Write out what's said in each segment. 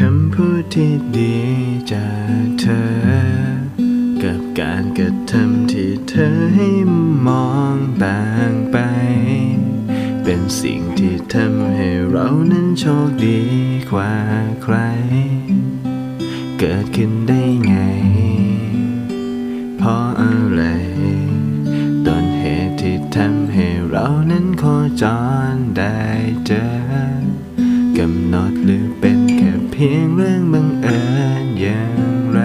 คำพูดที่ดีจากเธอ กับการกระทำที่เธอให้มองต่างไป เป็นสิ่งที่ทำให้เรานั้นโชคดีกว่าใคร เกิดขึ้นได้ไง เพราะอะไรต้นเหตุที่ทำให้เรานั้นโคจรได้เจอ พียงเรื่องบังเอิญอย่างไร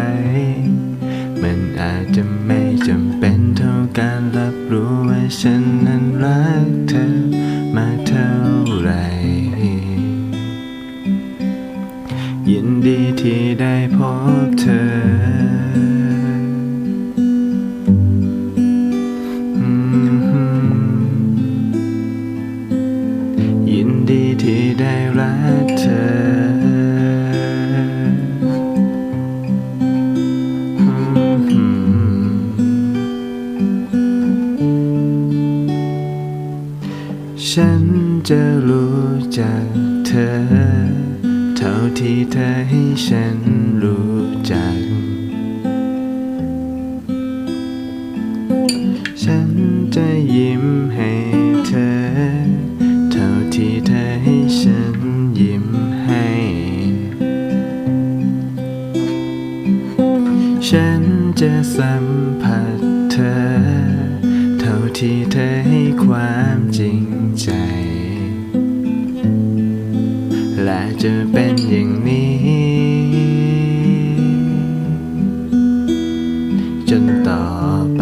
มันอาจจะไม่จำเป็นเท่าการรับรู้ว่าฉันนั้นรักเธอมาเท่าไหรยินดีที่ได้พบเธอ ฉันจะรู้จักเธอ เท่าที่เธอให้ฉันรู้จัก ฉันจะยิ้มให้เธอ เท่าที่เธอให้ฉันยิ้มให้ ฉันจะสัมผัส จะเป็นอย่างนี้ จนต่อไป